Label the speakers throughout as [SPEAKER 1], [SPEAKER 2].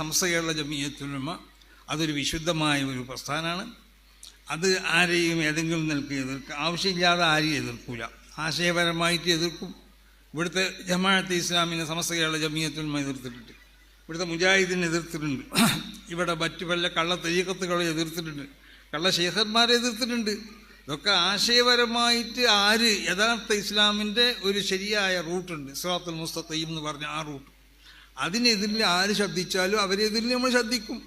[SPEAKER 1] സംസ്ഥ കേരള ജമീയത്തുലമ അതൊരു വിശുദ്ധമായ ഒരു പ്രസ്ഥാനമാണ്. അത് ആരെയും ഏതെങ്കിലും നിൽക്ക് എതിർക്കുക ആവശ്യമില്ലാതെ ആരെയും എതിർക്കില്ല ആശയപരമായിട്ട് എതിർക്കും. ഇവിടുത്തെ ജമാഅത്തെ ഇസ്ലാമിനെ സമസ്ത കേരള ജമീയത്തുലമ എതിർത്തിട്ടുണ്ട്. ഇവിടുത്തെ മുജാഹിദിനെ എതിർത്തിട്ടുണ്ട്. ഇവിടെ മറ്റു വല്ല കള്ള തെയ്യക്കത്തുകളെ എതിർത്തിട്ടുണ്ട്. കള്ള ശേഖന്മാരെ എതിർത്തിട്ടുണ്ട്. ഇതൊക്കെ ആശയപരമായിട്ട് ആര് യഥാർത്ഥ ഇസ്ലാമിന്റെ ഒരു ശരിയായ റൂട്ടുണ്ട്. ഇസ്ലാത്തുൽ മുസ്തഖീം എന്ന് പറഞ്ഞ ആ റൂട്ട്. അതിനെതിരിൽ ആര് ശബ്ദിച്ചാലും അവരെതിരിൽ നമ്മൾ ശബ്ദിക്കും.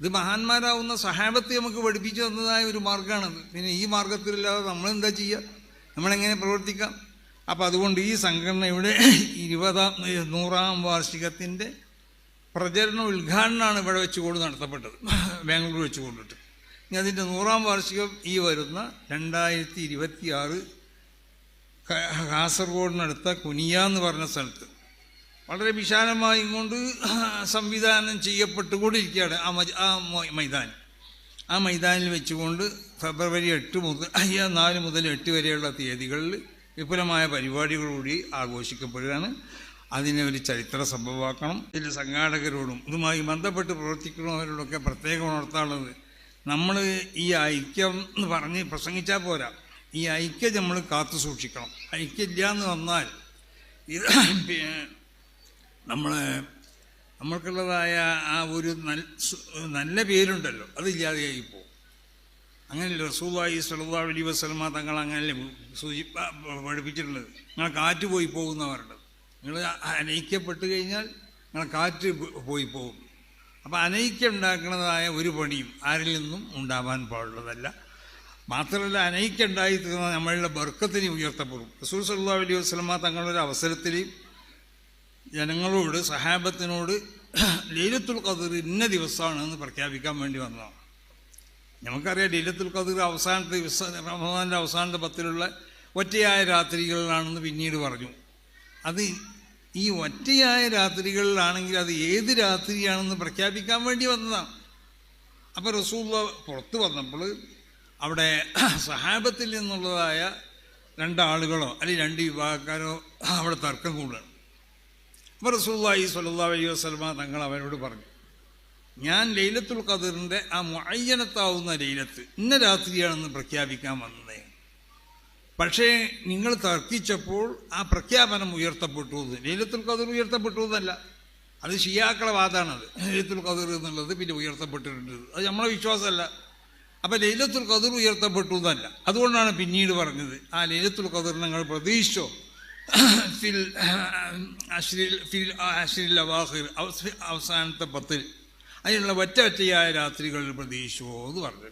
[SPEAKER 1] ഇത് മഹാന്മാരാവുന്ന സഹാബത്തെ നമുക്ക് പഠിപ്പിച്ചു തന്നതായ ഒരു മാർഗമാണത്. പിന്നെ ഈ മാർഗത്തിലല്ലാതെ നമ്മളെന്താ ചെയ്യുക നമ്മളെങ്ങനെ പ്രവർത്തിക്കാം? അപ്പം അതുകൊണ്ട് ഈ സംഘടനയുടെ ഇരുപതാം നൂറാം വാർഷികത്തിന്റെ പ്രചരണ ഉദ്ഘാടനമാണ് ഇവിടെ വെച്ചുകൊണ്ട് നടത്തപ്പെട്ടത്. ബാംഗ്ലൂർ വെച്ചുകൊണ്ടിട്ട്. ഇനി അതിന്റെ നൂറാം വാർഷികം ഈ വരുന്ന രണ്ടായിരത്തി ഇരുപത്തി ആറ് കാസർഗോഡിനടുത്ത കുനിയ എന്ന് പറഞ്ഞ സ്ഥലത്ത്. വളരെ വിശാലമായി കൊണ്ട് സംവിധാനം ചെയ്യപ്പെട്ടുകൊണ്ടിരിക്കുകയാണ് ആ മജ ആ മൈതാൻ ആ മൈതാനിൽ വെച്ചുകൊണ്ട് ഫെബ്രുവരി എട്ട് മുതൽ അയ്യ നാല് മുതൽ എട്ട് വരെയുള്ള തീയതികളിൽ വിപുലമായ പരിപാടികളോടി ആഘോഷിക്കപ്പെടുകയാണ്. അതിനെ ഒരു ചരിത്ര സംഭവമാക്കണം. ഇതിന്റെ സംഘാടകരോടും ഇതുമായി ബന്ധപ്പെട്ട് പ്രവർത്തിക്കുന്നവരോടൊക്കെ പ്രത്യേകം ഉണർത്താനുള്ളത് നമ്മൾ ഈ ഐക്യം എന്ന് പറഞ്ഞ് പ്രസംഗിച്ചാൽ പോരാ. ഈ ഐക്യം നമ്മൾ കാത്തു സൂക്ഷിക്കണം ഐക്യം എന്ന് വന്നാൽ ഇത് നമ്മളെ നമ്മൾക്കുള്ളതായ ആ ഒരു നല്ല പേരുണ്ടല്ലോ. അതില്ലാതെയായി പോകും. അങ്ങനെ റസൂലായി സല്ലാ അലി വസ്ലമ തങ്ങൾ അങ്ങനെ സൂചി പഠിപ്പിച്ചിട്ടുള്ളത്? നിങ്ങൾ കാറ്റ് പോയി പോകുന്നവരുണ്ട്. നിങ്ങൾ അനയിക്കപ്പെട്ട് കഴിഞ്ഞാൽ നിങ്ങൾ കാറ്റ് പോയി പോകും. അപ്പോൾ അനയിക്കം ഉണ്ടാക്കുന്നതായ ഒരു പണിയും ആരിൽ നിന്നും ഉണ്ടാവാൻ പാടുള്ളതല്ല. മാത്രമല്ല അനയിക്കം ഉണ്ടായി തീർന്ന നമ്മളുടെ ബർക്കത്തിന് ഉയർത്തപ്പെടും. റസൂൽ സല്ലാ അലൈഹി വസ്ലമ തങ്ങളൊരു അവസരത്തിൽ ജനങ്ങളോട് സഹാബത്തിനോട് ലീലത്തുൽ ഖദർ ഇന്ന ദിവസമാണ് എന്ന് പ്രഖ്യാപിക്കാൻ വേണ്ടി വന്നതാണ്. നമുക്കറിയാം ലീലത്തുൽ ഖദർ അവസാനത്തെ ദിവസം റമദാന്റെ അവസാനത്തെ പത്തിലുള്ള ഒറ്റയായ രാത്രികളിലാണെന്ന് പിന്നീട് പറഞ്ഞു. അത് ഈ ഒറ്റയായ രാത്രികളിലാണെങ്കിൽ അത് ഏത് രാത്രിയാണെന്ന് പ്രഖ്യാപിക്കാൻ വേണ്ടി വന്നതാണ്. അപ്പോൾ റസൂള്ള പുറത്ത് വന്നപ്പോൾ അവിടെ സഹാബത്തിൽ നിന്നുള്ളതായ രണ്ടാളുകളോ അല്ലെങ്കിൽ രണ്ട് വിഭാഗക്കാരോ അവിടെ തർക്കം കൂടുകയാണ്. അപ്പോൾ റസൂല്ലായി സല്ലാ അലൈഹി വസ്ലമ തങ്ങൾ അവനോട് പറഞ്ഞു ഞാൻ ലൈലത്തുൽ ഖദറിന്റെ ആ മുഅയ്യനത്താവുന്ന ലൈലത്ത് ഇന്ന രാത്രിയാണെന്ന് പ്രഖ്യാപിക്കാൻ വന്നതേ പക്ഷേ നിങ്ങൾ തർക്കിച്ചപ്പോൾ ആ പ്രഖ്യാപനം ഉയർത്തപ്പെട്ടു ലൈലത്തുൽ ഖദർ ഉയർത്തപ്പെട്ടു എന്നല്ല. അത് ഷിയാക്കളെ വാദമാണത് ലൈലത്തുൽ ഖദർ എന്നുള്ളത് പിന്നെ ഉയർത്തപ്പെട്ടിട്ടുണ്ട്. അത് നമ്മളെ വിശ്വാസമല്ല. അപ്പം ലൈലത്തുൽ ഖദർ ഉയർത്തപ്പെട്ടു എന്നല്ല. അതുകൊണ്ടാണ് പിന്നീട് പറഞ്ഞത് ആ ലൈലത്തുൽ ഖദർ നിങ്ങൾ പ്രതീക്ഷിച്ചോ? ഫിൽ العشر ഫിൽ അഷ്രിൽ അവാഹിർ അവസ- അവസാനത്തെ പത്തിൽ അതിനുള്ള ഒറ്റ ഒറ്റയായ രാത്രികളിൽ പ്രതീക്ഷിച്ചോ എന്ന് പറഞ്ഞു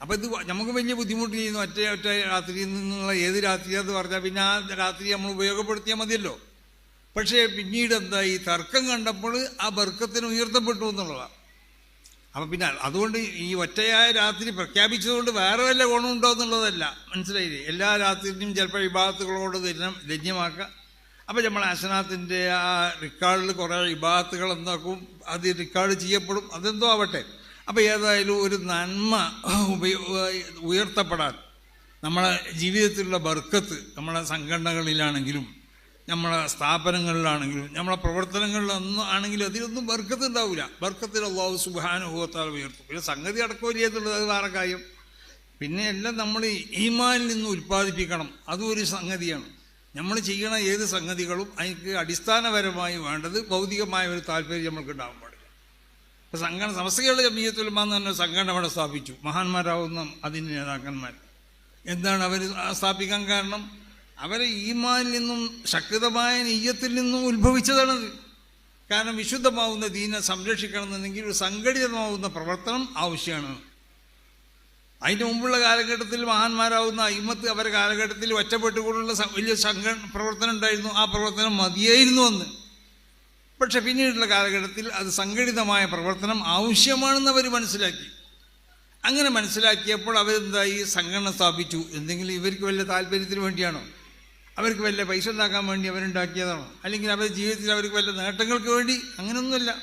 [SPEAKER 1] അപ്പോൾ ഇത് നമുക്ക് വലിയ ബുദ്ധിമുട്ട് ചെയ്യുന്നു ഒറ്റ ഒറ്റ രാത്രിയിൽ നിന്നുള്ള ഏത് രാത്രിയാന്ന് പറഞ്ഞാൽ പിന്നെ ആ രാത്രി നമ്മൾ ഉപയോഗപ്പെടുത്തിയാൽ മതിയല്ലോ. പക്ഷേ പിന്നീട് എന്താ ഈ തർക്കം കണ്ടപ്പോൾ ആ ബർക്കത്തിന് ഉയർത്തപ്പെട്ടു എന്നുള്ളതാണ് അപ്പം പിന്നെ അതുകൊണ്ട് ഈ ഒറ്റയായ രാത്രി പ്രഖ്യാപിച്ചതുകൊണ്ട് വേറെ വല്ല ഗുണമുണ്ടോ എന്നുള്ളതല്ല. മനസ്സിലായില്ലേ? എല്ലാ രാത്രിയിലും ചിലപ്പോൾ വിഭാഗത്തുകളോട് തരണം ലജ്ജമാക്കുക അപ്പം നമ്മൾ അസനാത്തിന്റെ ആ റിക്കാർഡിൽ കുറേ വിഭാഗത്തുകൾ എന്താക്കും അത് റിക്കാർഡ് ചെയ്യപ്പെടും അതെന്തോ ആവട്ടെ. അപ്പോൾ ഏതായാലും ഒരു നന്മ ഉയർത്തപ്പെടാൻ. നമ്മളെ ജീവിതത്തിലുള്ള ബർക്കത്ത് നമ്മളെ സംഘടനകളിലാണെങ്കിലും നമ്മളെ സ്ഥാപനങ്ങളിലാണെങ്കിലും നമ്മളെ പ്രവർത്തനങ്ങളിലൊന്നും ആണെങ്കിലും അതിലൊന്നും ബർക്കത്ത് ഉണ്ടാവില്ല ബർക്കത്തിൽ അള്ളാഹു സുബാനുഭവത്താൽ ഉയർത്തും. പിന്നെ സംഗതി അടക്കമില്ലാത്തുള്ളത് അത് വേറെ കാര്യം. പിന്നെ എല്ലാം നമ്മൾ ഈമാനിൽ നിന്ന് ഉൽപ്പാദിപ്പിക്കണം. അതും ഒരു സംഗതിയാണ്. നമ്മൾ ചെയ്യണ ഏത് സംഗതികളും അതിക്ക് അടിസ്ഥാനപരമായി വേണ്ടത് ഭൗതികമായ ഒരു താല്പര്യം നമ്മൾക്ക് ഉണ്ടാകാൻ പാടില്ല. ഇപ്പം സംഘടന സമസ്തകളുടെ ജമീയത്തുലമാന്ന് തന്നെ സംഘടന അവിടെ സ്ഥാപിച്ചു. മഹാന്മാരാവുന്ന അതിന്റെ നേതാക്കന്മാർ. എന്താണ് അവർ സ്ഥാപിക്കാൻ കാരണം? അവരെ ഈമാനിൽ നിന്നും ശക്തമായ നെയ്യത്തിൽ നിന്നും ഉത്ഭവിച്ചതാണത്. കാരണം വിശുദ്ധമാവുന്ന ദീനെ സംരക്ഷിക്കണമെന്നുണ്ടെങ്കിൽ ഒരു സംഘടിതമാവുന്ന പ്രവർത്തനം ആവശ്യമാണ്. അതിന് മുമ്പുള്ള കാലഘട്ടത്തിൽ മഹാന്മാരാവുന്ന അയിമത്ത് അവരുടെ കാലഘട്ടത്തിൽ ഒറ്റപ്പെട്ടുകൊണ്ടുള്ള വലിയ സംഘ പ്രവർത്തനം ഉണ്ടായിരുന്നു. ആ പ്രവർത്തനം മതിയായിരുന്നു അന്ന്. പക്ഷെ പിന്നീടുള്ള കാലഘട്ടത്തിൽ അത് സംഘടിതമായ പ്രവർത്തനം ആവശ്യമാണെന്ന് അവർ മനസ്സിലാക്കി. അങ്ങനെ മനസ്സിലാക്കിയപ്പോൾ അവരെന്തായി? സംഘടന സ്ഥാപിച്ചു. എന്തെങ്കിലും ഇവർക്ക് വലിയ താല്പര്യത്തിന് വേണ്ടിയാണോ? അവർക്ക് വല്ല പൈസ ഉണ്ടാക്കാൻ വേണ്ടി അവരുണ്ടാക്കിയതാണോ? അല്ലെങ്കിൽ അവരുടെ ജീവിതത്തിൽ അവർക്ക് വല്ല നേട്ടങ്ങൾക്ക് വേണ്ടി? അങ്ങനെയൊന്നുമില്ല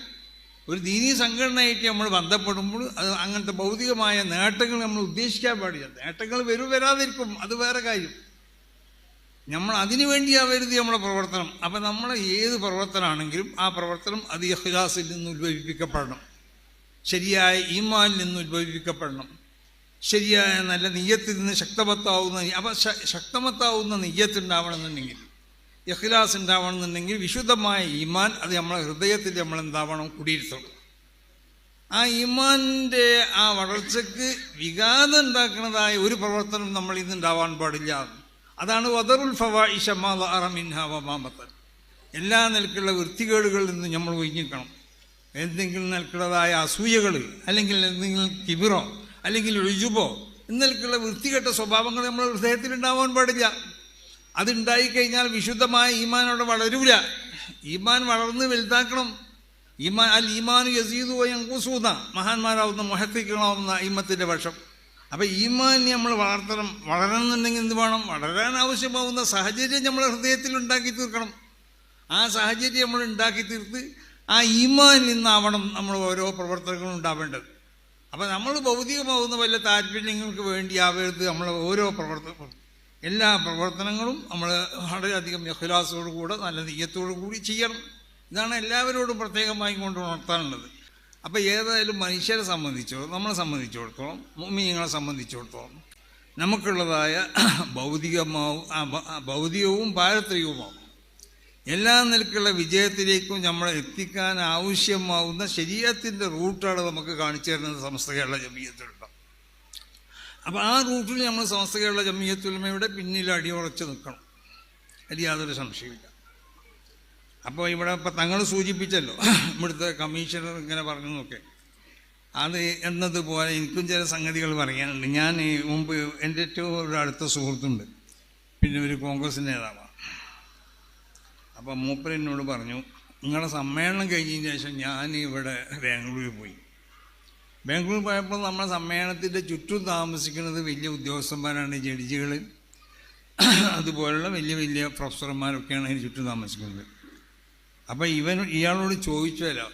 [SPEAKER 1] ഒരു ദീനീ സംഘടനയായിട്ട് നമ്മൾ ബന്ധപ്പെടുമ്പോൾ അത് അങ്ങനത്തെ ഭൗതികമായ നേട്ടങ്ങൾ നമ്മൾ ഉദ്ദേശിക്കാൻ പാടില്ല. നേട്ടങ്ങൾ വരും വരാതിരിക്കും. അത് വേറെ കാര്യം. നമ്മൾ അതിനു വേണ്ടിയാവരുത് നമ്മുടെ പ്രവർത്തനം. അപ്പം നമ്മൾ ഏത് പ്രവർത്തനമാണെങ്കിലും ആ പ്രവർത്തനം അത് നിന്ന് ഉത്ഭവിപ്പിക്കപ്പെടണം. ശരിയായ ഈമാനിൽ നിന്ന് ഉത്ഭവിപ്പിക്കപ്പെടണം. ശരിയായ നല്ല നെയ്യത്തിൽ നിന്ന് ശക്തമത്താവുന്ന അപ്പം ശക്തമത്താവുന്ന നെയ്യത്തുണ്ടാവണമെന്നുണ്ടെങ്കിൽ ഇഖ്ലാസ് ഉണ്ടാവണമെന്നുണ്ടെങ്കിൽ വിശുദ്ധമായ ഈമാൻ അത് നമ്മളെ ഹൃദയത്തിൽ നമ്മൾ എന്താവണം കുടിയിരുത്തണം. ആ ഈമാന്റെ ആ വളർച്ചയ്ക്ക് വികാതം ഉണ്ടാക്കുന്നതായ ഒരു പ്രവർത്തനം നമ്മൾ ഇന്ന് ഉണ്ടാവാൻ പാടില്ല. അതാണ് വദറുൽ ഫവായിഷമാമത്തൻ എല്ലാ നിലക്കുള്ള വൃത്തികേടുകളിൽ നിന്ന് നമ്മൾ ഒഴിഞ്ഞിക്കണം എന്തെങ്കിലും നിലക്കുള്ളതായ അസൂയകൾ അല്ലെങ്കിൽ എന്തെങ്കിലും കിബിറോ അല്ലെങ്കിൽ ഒഴിജുബോ ഇന്നലേക്കുള്ള വൃത്തികെട്ട സ്വഭാവങ്ങൾ നമ്മുടെ ഹൃദയത്തിൽ ഉണ്ടാവാൻ പാടില്ല അതുണ്ടായിക്കഴിഞ്ഞാൽ വിശുദ്ധമായ ഈമാൻ അവിടെ വളരൂല. ഈമാൻ വളർന്ന് വലുതാക്കണം. ഈമാൻ അൽ ഈമാൻ യസീദു യങ്കൂസൂന്ന മഹാന്മാരാവുന്ന മഹത്തിക്കണമാവുന്ന ഈമത്തിന്റെ പക്ഷം. അപ്പം ഈമാൻ നമ്മൾ വളർത്തണം. വളരണമെന്നുണ്ടെങ്കിൽ എന്ത് വേണം? വളരാൻ ആവശ്യമാവുന്ന സാഹചര്യം നമ്മൾ ഹൃദയത്തിൽ ഉണ്ടാക്കി തീർക്കണം. ആ സാഹചര്യം നമ്മൾ ഉണ്ടാക്കി തീർത്ത് ആ ഈമാനിൽ നിന്നാവണം നമ്മൾ ഓരോ പ്രവർത്തനങ്ങളും ഉണ്ടാവേണ്ടത്. അപ്പം നമ്മൾ ഭൗതികമാവുന്ന വല്ല താല്പര്യങ്ങൾക്ക് വേണ്ടി ആവരുത് നമ്മൾ ഓരോ പ്രവർത്തനവും എല്ലാ പ്രവർത്തനങ്ങളും നമ്മൾ വളരെയധികം യഹ്ലാസോടു കൂടെ നല്ല നീയത്തോടു കൂടി ചെയ്യണം. ഇതാണ് എല്ലാവരോടും പ്രത്യേകമായി കൊണ്ട് ഉണർത്താനുള്ളത്. അപ്പോൾ ഏതായാലും മനുഷ്യരെ സംബന്ധിച്ചോ നമ്മളെ സംബന്ധിച്ചിടത്തോളം മുമ്മിങ്ങളെ സംബന്ധിച്ചിടത്തോളം നമുക്കുള്ളതായ ഭൗതികമാവും ഭൗതികവും പാരത്രികവുമാവും എല്ലാ നിലക്കുള്ള വിജയത്തിലേക്കും നമ്മളെ എത്തിക്കാൻ ആവശ്യമാവുന്ന ശരീരത്തിന്റെ റൂട്ടാണ് നമുക്ക് കാണിച്ചു തരുന്നത് സമസ്ത കേരള ജമീയത്തിലുണ്ട് അപ്പോൾ ആ റൂട്ടിൽ നമ്മൾ സമസ്ത കേരള ജമീയത്തുലമയുടെ പിന്നിൽ അടിയുറച്ച് നിൽക്കണം. അതിൽ യാതൊരു സംശയമില്ല അപ്പോൾ ഇവിടെ ഇപ്പം തങ്ങൾ സൂചിപ്പിച്ചല്ലോ ഇവിടുത്തെ കമ്മീഷണർ ഇങ്ങനെ പറഞ്ഞു നോക്കേ അത് എന്നതുപോലെ എനിക്കും ചില സംഗതികൾ പറയാനുണ്ട്. ഞാൻ മുമ്പ് എന്റെ ഏറ്റവും ഒരു അടുത്ത സുഹൃത്തുണ്ട്. പിന്നെ ഒരു കോൺഗ്രസ് നേതാവാണ്. അപ്പം മൂപ്പർ എന്നോട് പറഞ്ഞു നിങ്ങളുടെ സമ്മേളനം കഴിഞ്ഞതിന് ശേഷം ഞാൻ ഇവിടെ ബാംഗ്ലൂരിൽ പോയി. ബാംഗ്ലൂർ പോയപ്പോൾ നമ്മുടെ സമ്മേളനത്തിന്റെ ചുറ്റും താമസിക്കുന്നത് വലിയ ഉദ്യോഗസ്ഥന്മാരാണ് ജഡ്ജികൾ. അതുപോലുള്ള വലിയ വലിയ പ്രൊഫസർമാരൊക്കെയാണ് അതിന് ചുറ്റും താമസിക്കുന്നത്. അപ്പോൾ ഇവൻ ഇയാളോട് ചോദിച്ചല്ലോ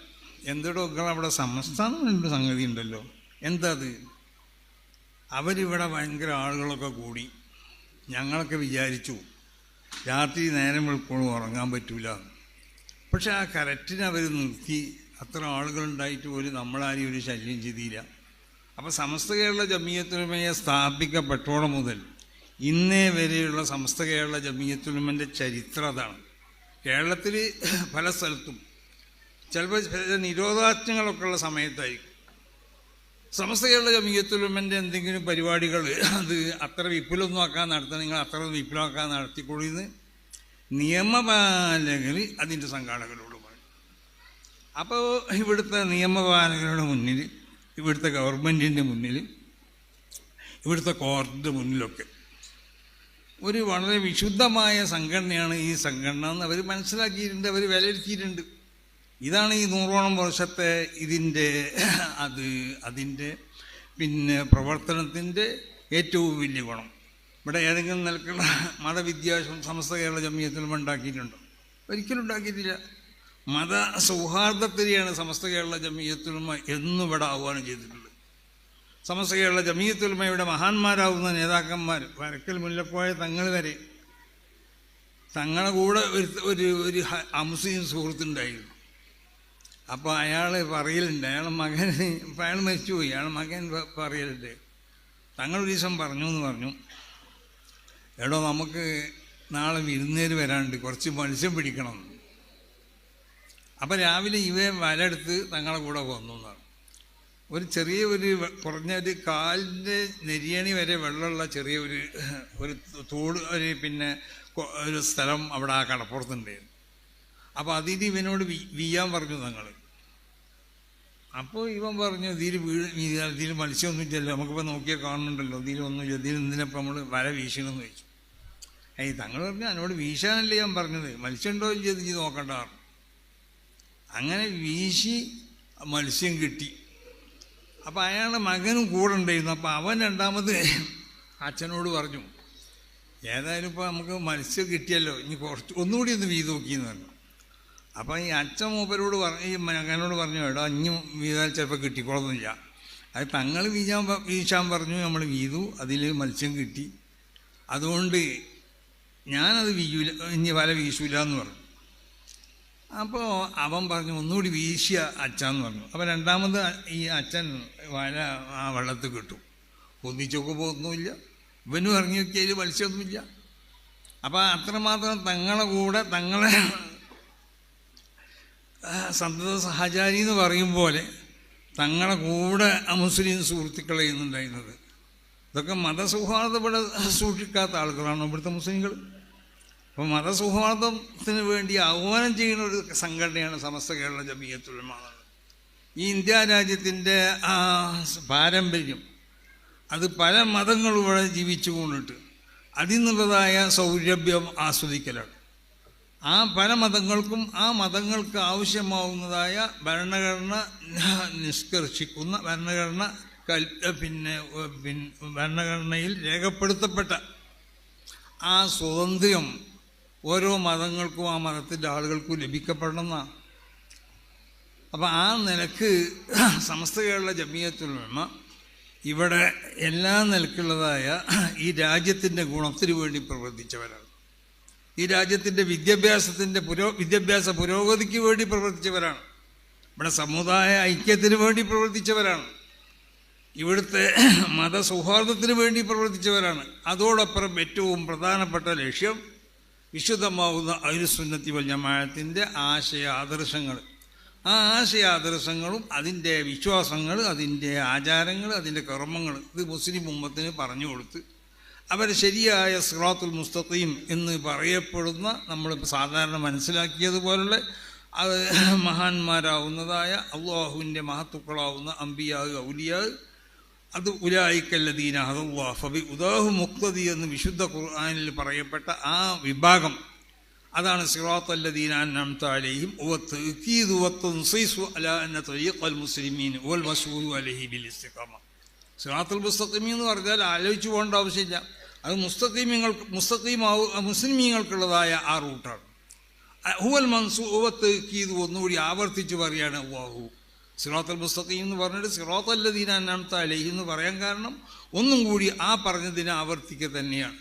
[SPEAKER 1] എന്തോടോ അവിടെ സംസ്ഥാനം സംഗതി ഉണ്ടല്ലോ? എന്താ അത്? അവരിവിടെ ഭയങ്കര ആളുകളൊക്കെ കൂടി ഞങ്ങളൊക്കെ വിചാരിച്ചു രാത്രി നേരം വെളുപ്പോഴും ഉറങ്ങാൻ പറ്റൂല. പക്ഷെ ആ കറക്റ്റിന് അവർ നിർത്തി. അത്ര ആളുകളുണ്ടായിട്ട് പോലും നമ്മളാരും ഒരു ശല്യം ചെയ്തില്ല. അപ്പോൾ സമസ്ത കേരള ജമീയത്തുലമയെ സ്ഥാപിക്കപ്പെട്ടോളം മുതൽ ഇന്നേ വരെയുള്ള സമസ്ത കേരള ജമീയത്തുലമന്റെ ചരിത്രം അതാണ്. കേരളത്തിൽ പല സ്ഥലത്തും ചിലപ്പോൾ ചില നിരോധാജ്ഞകളൊക്കെ ഉള്ള സമയത്തായിരിക്കും. സമസ്ത കേരള ജമീയത്തുലമന്റെ എന്തെങ്കിലും പരിപാടികൾ അത് അത്ര വിപുലമൊന്നും ആക്കാൻ നടത്താൻ നിങ്ങൾ അത്ര വിപുലമാക്കാൻ നടത്തിക്കൊള്ളുന്ന നിയമപാലകർ അതിന്റെ സംഘാടകരോട് പറയും. അപ്പോൾ ഇവിടുത്തെ നിയമപാലകരുടെ മുന്നിൽ ഇവിടുത്തെ ഗവൺമെന്റിന്റെ മുന്നിൽ ഇവിടുത്തെ കോർട്ടിന്റെ മുന്നിലൊക്കെ ഒരു വളരെ വിശുദ്ധമായ സംഘടനയാണ് ഈ സംഘടന എന്ന് അവർ മനസ്സിലാക്കിയിട്ടുണ്ട് അവർ വിലയിരുത്തിയിട്ടുണ്ട്. ഇതാണ് ഈ നൂറോളം വർഷത്തെ ഇതിന്റെ അത് അതിന്റെ പിന്നെ പ്രവർത്തനത്തിന്റെ ഏറ്റവും വലിയ ഗുണം. ഇവിടെ ഏതെങ്കിലും നിലക്കുള്ള മതവിദ്യാഭ്യാസം സമസ്ത കേരള ജമീയത്തിലും ഉണ്ടാക്കിയിട്ടുണ്ടോ. ഒരിക്കലും ഉണ്ടാക്കിയിട്ടില്ല. മത സൗഹാർദ്ദത്തിനെയാണ് സമസ്ത കേരള ജമീയത്തിലുമ എന്നും ഇവിടെ ആഹ്വാനം ചെയ്തിട്ടുള്ളത്. സമസ്ത കേരള ജമീയത്തുലമയുടെ മഹാന്മാരാവുന്ന നേതാക്കന്മാർ വരക്കൽ മുല്ലപ്പോയ തങ്ങൾ വരെ തങ്ങളുടെ കൂടെ ഒരു ഒരു ഒരു അമുസ്ലിം സുഹൃത്തുണ്ടായിരുന്നു. അപ്പോൾ അയാൾ പറയലുണ്ട്. അയാളെ മകൻ ഇപ്പം അയാൾ മരിച്ചുപോയി. അയാളെ മകൻ പറയലുണ്ട്. തങ്ങൾ ഒരു ദിവസം പറഞ്ഞു എന്ന് പറഞ്ഞു. എടോ നമുക്ക് നാളെ വിരുന്നേര് വരാണ്ട് കുറച്ച് മത്സ്യം പിടിക്കണം. അപ്പം രാവിലെ ഇവയെ വലെടുത്ത് തങ്ങളെ കൂടെ വന്നു എന്നാണ് ഒരു ചെറിയ ഒരു കുറഞ്ഞ ഒരു കാലിന്റെ നെരിയണി വരെ വെള്ളമുള്ള ചെറിയ ഒരു ഒരു തോട് ഒരു പിന്നെ ഒരു സ്ഥലം അവിടെ ആ കടപ്പുറത്തുണ്ടായിരുന്നു അപ്പോൾ അതിന് ഇവനോട് വീയാൻ പറഞ്ഞു തങ്ങൾ അപ്പോൾ ഇവൻ പറഞ്ഞു ഇതിൽ വീട് ഇതിൽ മത്സ്യമൊന്നും ഇല്ലല്ലോ നമുക്കിപ്പോൾ നോക്കിയാൽ കാണുന്നുണ്ടല്ലോ. ഇതിലൊന്നുമില്ല ഇതിൽ എന്തിനപ്പം നമ്മൾ വര വീശണമെന്ന് ചോദിച്ചു. ഏയ് തങ്ങൾ പറഞ്ഞു എന്നോട് വീശാനല്ലേ ഞാൻ പറഞ്ഞത്. മത്സ്യം ഉണ്ടോ ഇല്ലയോ ഇത് നോക്കണ്ട അങ്ങനെ വീശി മത്സ്യം കിട്ടി. അപ്പോൾ അയാളുടെ മകനും കൂടെ ഉണ്ടായിരുന്നു. അപ്പോൾ അവൻ രണ്ടാമത് അച്ഛനോട് പറഞ്ഞു ഏതായാലും ഇപ്പോൾ നമുക്ക് മത്സ്യം കിട്ടിയല്ലോ. ഇനി കുറച്ച് ഒന്നുകൂടി ഒന്ന് വീതോക്കിയെന്ന് പറഞ്ഞു. അപ്പോൾ ഈ അച്ഛൻ മൂപ്പരോട് പറഞ്ഞു ഈ മകനോട് പറഞ്ഞു എടാ അഞ്ഞ് വീതാൽ ചിലപ്പോൾ കിട്ടിക്കോളൊന്നുമില്ല. അത് തങ്ങൾ വീശാൻ വീശാൻ പറഞ്ഞു നമ്മൾ വീതു അതിൽ മത്സ്യം കിട്ടി. അതുകൊണ്ട് ഞാനത് വീഴൂല ഇനി വല വീശൂല എന്ന് പറഞ്ഞു. അപ്പോൾ അവൻ പറഞ്ഞു ഒന്നുകൂടി വീശിയ അച്ഛന്ന് പറഞ്ഞു. അപ്പോൾ രണ്ടാമത് ഈ അച്ഛൻ വല ആ വെള്ളത്തിൽ കിട്ടും. ഒന്നിച്ചൊക്കെ പോകുന്നുമില്ല ഇവനും ഇറങ്ങി നോക്കിയതിൽ മത്സ്യമൊന്നുമില്ല. അപ്പോൾ അത്രമാത്രം തങ്ങളെ കൂടെ തങ്ങളെ സന്തത സഹചാരി എന്ന് പറയും പോലെ തങ്ങളെ കൂടെ മുസ്ലിം സുഹൃത്തുക്കളെ ഇന്നുണ്ടായിരുന്നത് ഇതൊക്കെ മതസൗഹാർദ്ദം ഇവിടെ സൂക്ഷിക്കാത്ത ആളുകളാണ് ഇവിടുത്തെ മുസ്ലിങ്ങൾ. അപ്പോൾ മതസൗഹാർദ്ദത്തിന് വേണ്ടി ആഹ്വാനം ചെയ്യുന്ന ഒരു സംഘടനയാണ് സമസ്ത കേരള ജമീയത്തുലമാണ് ഈ ഇന്ത്യ രാജ്യത്തിന്റെ ആ പാരമ്പര്യം അത് പല മതങ്ങളും ഇവിടെ ജീവിച്ചു കൊണ്ടിട്ട് അതിൽ നിന്നുള്ളതായ സൗരഭ്യം ആസ്വദിക്കലാണ്. ആ പല മതങ്ങൾക്കും ആ മതങ്ങൾക്ക് ആവശ്യമാവുന്നതായ ഭരണഘടന നിഷ്കർഷിക്കുന്ന ഭരണഘടന കൽ പിന്നെ ഭരണഘടനയിൽ രേഖപ്പെടുത്തപ്പെട്ട ആ സ്വാതന്ത്ര്യം ഓരോ മതങ്ങൾക്കും ആ മതത്തിന്റെ ആളുകൾക്കും ലഭിക്കപ്പെടണമെന്നാണ്. അപ്പം ആ നിലയ്ക്ക് സമസ്ത കേരള ജമീയത്തുലമ ഇവിടെ എല്ലാ നിലക്കുള്ളതായ ഈ രാജ്യത്തിന്റെ ഗുണത്തിന് വേണ്ടി പ്രവർത്തിച്ചവരാണ്. ഈ രാജ്യത്തിന്റെ വിദ്യാഭ്യാസത്തിന്റെ പുരോ വിദ്യാഭ്യാസ പുരോഗതിക്ക് വേണ്ടി പ്രവർത്തിച്ചവരാണ്. ഇവിടെ സമുദായ ഐക്യത്തിന് വേണ്ടി പ്രവർത്തിച്ചവരാണ്. ഇവിടുത്തെ മതസൗഹാർദ്ദത്തിന് വേണ്ടി പ്രവർത്തിച്ചവരാണ്. അതോടൊപ്പം ഏറ്റവും പ്രധാനപ്പെട്ട ലക്ഷ്യം വിശുദ്ധമാവുന്ന അരുസുന്നത്തി വല്യമായത്തിന്റെ ആശയ ആദർശങ്ങൾ. ആ ആശയ ആദർശങ്ങളും അതിന്റെ വിശ്വാസങ്ങൾ അതിന്റെ ആചാരങ്ങൾ അതിന്റെ കർമ്മങ്ങൾ ഇത് മുസ്ലിം ഉമ്മത്തിന് പറഞ്ഞു കൊടുത്ത് അവർ ശരിയായ സിറാത്തുൽ മുസ്തഖീം എന്ന് പറയപ്പെടുന്ന നമ്മൾ സാധാരണ മനസ്സിലാക്കിയതുപോലുള്ള അത് മഹാന്മാരാവുന്നതായ അള്ളാഹുവിന്റെ മഹത്തുക്കളാവുന്ന അമ്പിയാവ് ഔലിയാവ് അത് ഉലായിക്കല്ലദീന ഹദല്ലാഹ് ഫബി ഉദാഹു മുക്തദി എന്ന് വിശുദ്ധ ഖുർആാനിൽ പറയപ്പെട്ട ആ വിഭാഗം. അതാണ് സിറാത്തല്ലദീന അൻഅംത ഉവത്ത് ഇക്കീദ് ഉവത്തും തൻസീസു അലാ അന്ന തരീഖൽ മുസ്ലിമീൻ വൽ മസ്ഊദു അലൈഹി ബിൽ ഇസ്തിഖാമ. സിറാത്തുൽ മുസ്തഖിമി എന്ന് പറഞ്ഞാൽ ആലോചിച്ചു പോകേണ്ട ആവശ്യമില്ല. അത് മുസ്തഖീമിങ്ങൾക്ക് മുസ്തഖീമാവ് മുസ്ലിമീങ്ങൾക്കുള്ളതായ ആ റൂട്ടാണ്. ഹുവൽ മൻസൂവത്ത് കീത് ഒന്നുകൂടി ആവർത്തിച്ച് പറയാണ് വാഹു സിറാത്തൽ മുസ്തഖീം എന്ന് പറഞ്ഞിട്ട് സിറാത്തല്ലദീന അന്നാമത്തെ അലഹി എന്ന് പറയാൻ കാരണം ഒന്നും കൂടി ആ പറഞ്ഞതിനെ ആവർത്തിക്കുക തന്നെയാണ്.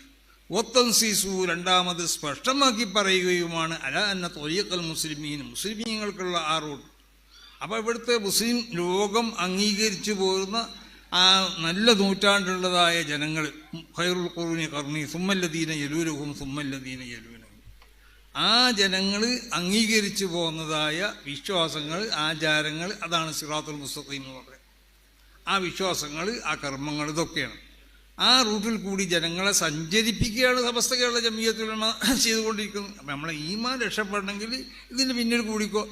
[SPEAKER 1] ഒത്തൻസീസു രണ്ടാമത് സ്പഷ്ടമാക്കി പറയുകയുമാണ് അല എന്ന തൊയ്യക്കൽ മുസ്ലിമീൻ മുസ്ലിമീങ്ങൾക്കുള്ള ആ റൂട്ട്. അപ്പോൾ ഇവിടുത്തെ മുസ്ലിം ലോകം അംഗീകരിച്ചു പോരുന്ന ആ നല്ല നൂറ്റാണ്ടുള്ളതായ ജനങ്ങൾ ഖൈറുൽ ഖുറൂനി കർണി സുമ്മല്ലദീന യലൂരഹും സുമ്മല്ലദീന യലൂരഹും ആ ജനങ്ങൾ അംഗീകരിച്ചു പോകുന്നതായ വിശ്വാസങ്ങൾ ആചാരങ്ങൾ അതാണ് സിറാത്തുൽ മുസ്തഖീം എന്ന് പറയുന്നത്. ആ വിശ്വാസങ്ങൾ ആ കർമ്മങ്ങൾ ഇതൊക്കെയാണ്. ആ റൂട്ടിൽ കൂടി ജനങ്ങളെ സഞ്ചരിപ്പിക്കുകയാണ് സമസ്ത കേരള ജമീയത്തിൽ ചെയ്തുകൊണ്ടിരിക്കുന്നത്. നമ്മളെ ഈമാൻ രക്ഷപ്പെടണമെങ്കിൽ ഇതിന് പിന്നിൽ കൂടിക്കോ.